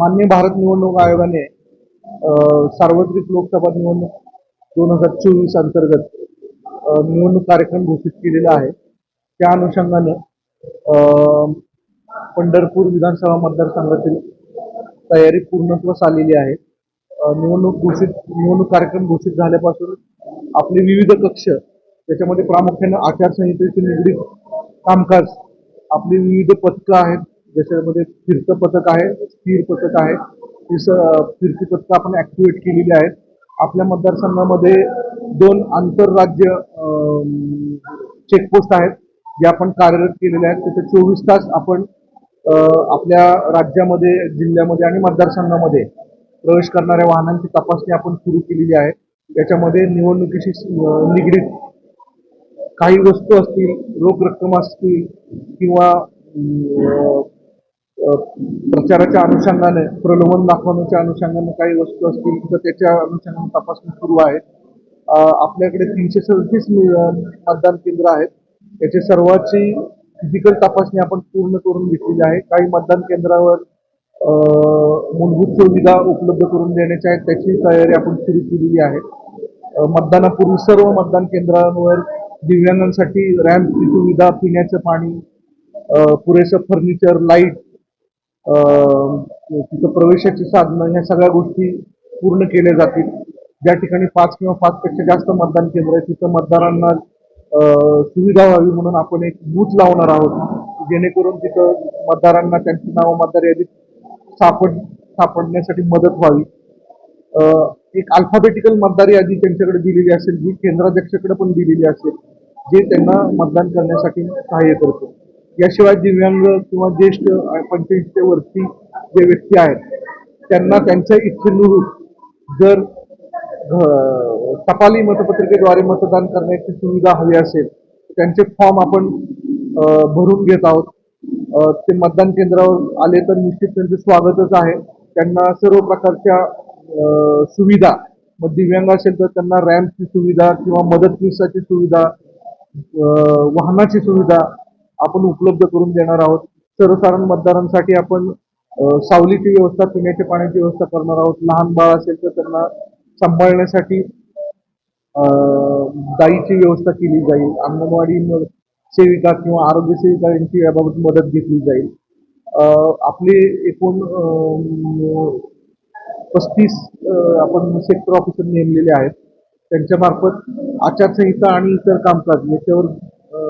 मान्य भारत निवडणूक आयोगाने सार्वत्रिक लोकसभा निवडणूक दोन हजार चोवीस अंतर्गत निवडणूक कार्यक्रम घोषित केलेला आहे. त्या अनुषंगाने पंढरपूर विधानसभा मतदारसंघातील तयारी पूर्णत्वास आलेली आहे. निवडणूक घोषित निवडणूक कार्यक्रम घोषित झाल्यापासून आपले विविध कक्ष त्याच्यामध्ये प्रामुख्याने आचारसंहितेशी निगडीत कामकाज आपली विविध पथकं आहेत ज्याच्यामध्ये फिरतं पथक आहे स्थिर पथक आहे. ही स फिरती पथकं आपण ॲक्टिवेट केलेली आहेत. आपल्या मतदारसंघामध्ये दोन आंतरराज्य चेकपोस्ट आहेत. जे आपण कार्यरत केलेले आहेत. तिथे चोवीस तास आपण आपल्या राज्यामध्ये जिल्ह्यामध्ये आणि मतदारसंघामध्ये प्रवेश करणाऱ्या वाहनांची तपासणी आपण सुरू केलेली आहे. याच्यामध्ये निवडणुकीशी निगडीत काही वस्तू असतील रोख रक्कम असतील किंवा प्रचाराच्या अनुषंगाने प्रलोभन दाखवण्याच्या अनुषंगाने काही वस्तू असतील तर त्याच्या अनुषंगाने तपासणी सुरू आहे. आपल्याकडे तीनशे सदतीस मतदान केंद्र आहेत. त्याची सर्वाची फिजिकल तपासणी आपण पूर्ण करून घेतलेली आहे. काही मतदान केंद्रावर मूलभूत सुविधा उपलब्ध करून देण्याच्या आहेत. त्याची तयारी आपण सुरू केलेली आहे. मतदानापूर्वी सर्व मतदान केंद्रांवर दिव्यांगांसाठी रॅम्पची सुविधा पिण्याचं पाणी पुरेसं फर्निचर लाइट तिथं प्रवेशाची साधनं ह्या सगळ्या गोष्टी पूर्ण केल्या जातील. ज्या ठिकाणी पाच किंवा पाचपेक्षा जास्त मतदान केंद्र आहे तिथं मतदारांना सुविधा व्हावी म्हणून आपण एक बूथ लावणार आहोत जेणेकरून तिथं मतदारांना त्यांची नावं मतदार यादीत सापड सापडण्यासाठी मदत व्हावी. एक अल्फाबेटिकल मतदार यादी त्यांच्याकडे दिलेली असेल जी केंद्राध्यक्षाकडे पण दिलेली असेल जे त्यांना मतदान करण्यासाठी सहाय्य करतो. याशिवाय दिव्यांग किंवा ज्येष्ठ पंच्याऐंशीच्या वरती जे व्यक्ती आहेत त्यांना त्यांच्या इच्छेनुरूप जर घ- टपाली मतपत्रिकेद्वारे मतदान करण्याची सुविधा हवी असेल त्यांचे फॉर्म आपण भरून घेत आहोत. ते मतदान केंद्रावर आले तर निश्चित त्यांचं स्वागतच आहे. त्यांना सर्व प्रकारच्या सुविधा मग दिव्यांग असेल तर त्यांना रॅम्पची सुविधा किंवा मदतनीसाची सुविधा वाहनाची सुविधा आपण उपलब्ध करून देणार आहोत. सर्वसाधारण मतदारांसाठी आपण सावलीची व्यवस्था पिण्याच्या पाण्याची व्यवस्था करणार आहोत. लहान बाळ असेल तर त्यांना सांभाळण्यासाठी दाईची व्यवस्था केली जाईल. अंगणवाडी सेविका किंवा आरोग्य सेविका यांची याबाबत मदत घेतली जाईल. आपले एकूण पस्तीस आपण सेक्टर ऑफिसर नेमलेले आहेत. त्यांच्यामार्फत आचारसंहिता आणि इतर कामकाज याच्यावर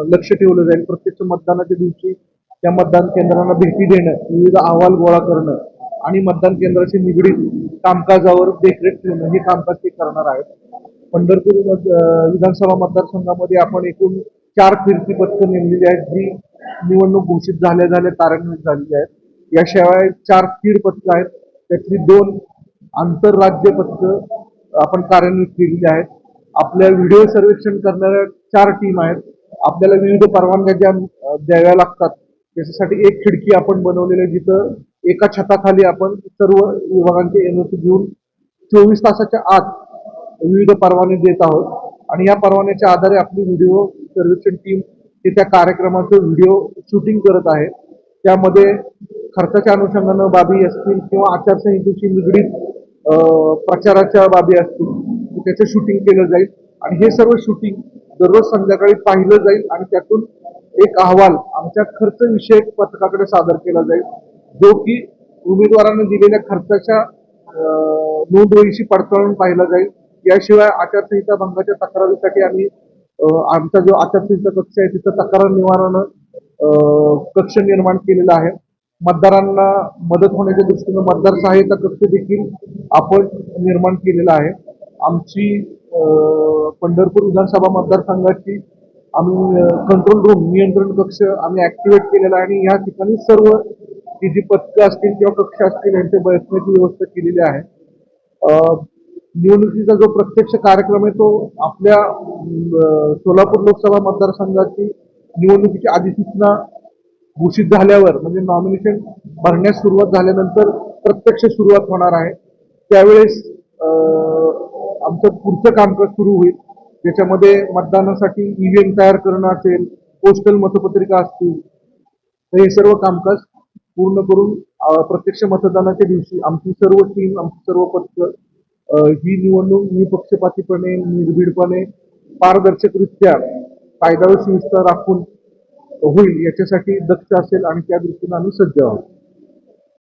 लक्ष ठेवलं जाईल. प्रत्यक्ष मतदानाच्या दिवशी त्या मतदान केंद्रांना भेटी देणं विविध अहवाल गोळा करणं आणि मतदान केंद्राशी निगडीत कामकाजावर देखरेख ठेवणं हे कामकाज ते करणार आहेत. पंढरपूर विधानसभा मतदारसंघामध्ये आपण एकूण चार फिरती पथकं नेमलेली आहेत जी निवडणूक घोषित झाल्या झाल्या कार्यान्वित झालेली आहेत. याशिवाय चार स्थिर पथकं आहेत. त्यातली दोन आंतरराज्य पथकं आपण कार्यान्वित केलेली आहेत. आपल्या व्हिडिओ सर्वेक्षण करणाऱ्या चार टीम आहेत. आपल्याला विविध परवानग्या ज्या द्याव्या लागतात त्याच्यासाठी एक खिडकी आपण बनवलेली आहे जिथं एका छताखाली आपण सर्व विभागांचे एनओसी घेऊन चोवीस तासाच्या आत विविध परवाने देत आहोत. आणि या परवान्याच्या आधारे आपली व्हिडिओ सर्वेक्षण टीम हे त्या कार्यक्रमाचं व्हिडिओ शूटिंग करत आहे. त्यामध्ये खर्चाच्या अनुषंगानं बाबी असतील किंवा आचारसंहितेशी निगडीत प्रचाराच्या बाबी असतील त्याचं शूटिंग केलं जाईल. आणि हे सर्व शूटिंग दररोज संध्याकाळी पाहिलं जाईल आणि त्यातून एक अहवाल आमच्या खर्च विषयक पथकाकडे सादर केला जाईल जो की उमेदवारांनी दिलेल्या खर्चाच्या नोंदवहीशी पडताळून पाहिला जाईल. याशिवाय आचारसंहिता भंगाच्या तक्रारीसाठी आम्ही आमचा जो आचारसंहिता कक्ष आहे तिथं तक्रार निवारण कक्ष निर्माण केलेला आहे. मतदारांना मदत होण्याच्या दृष्टीनं मतदार सहाय्यता कक्ष देखील आपण निर्माण केलेला आहे. आमची पंढरपूर विधानसभा मतदारसंघाची आम्ही कंट्रोल रूम नियंत्रण कक्ष आम्ही ऍक्टिव्हेट केलेला आहे आणि या ठिकाणी सर्व ती जी पथकं असतील किंवा कक्ष असतील यांच्या बसण्याची व्यवस्था केलेली आहे. निवडणुकीचा जो प्रत्यक्ष कार्यक्रम आहे तो आपल्या सोलापूर लोकसभा मतदारसंघाची निवडणुकीची अधिसूचना घोषित झाल्यावर म्हणजे नॉमिनेशन भरण्यास सुरुवात झाल्यानंतर प्रत्यक्ष सुरुवात होणार आहे. त्यावेळेस आमचं पुढचं कामकाज सुरू होईल. ज्याच्यामध्ये मतदानासाठी ईव्हीएम तयार करणं असेल पोस्टल मतपत्रिका असतील तर हे सर्व कामकाज पूर्ण करून प्रत्यक्ष मतदानाच्या दिवशी आमची सर्व टीम आमची सर्व पथक ही निवडणूक निपक्षपातीपणे निर्भीडपणे पारदर्शकरित्या कायदा व सुव्यवस्था राखून होईल याच्यासाठी दक्ष असेल आणि त्या दृष्टीने आम्ही सज्ज आहोत.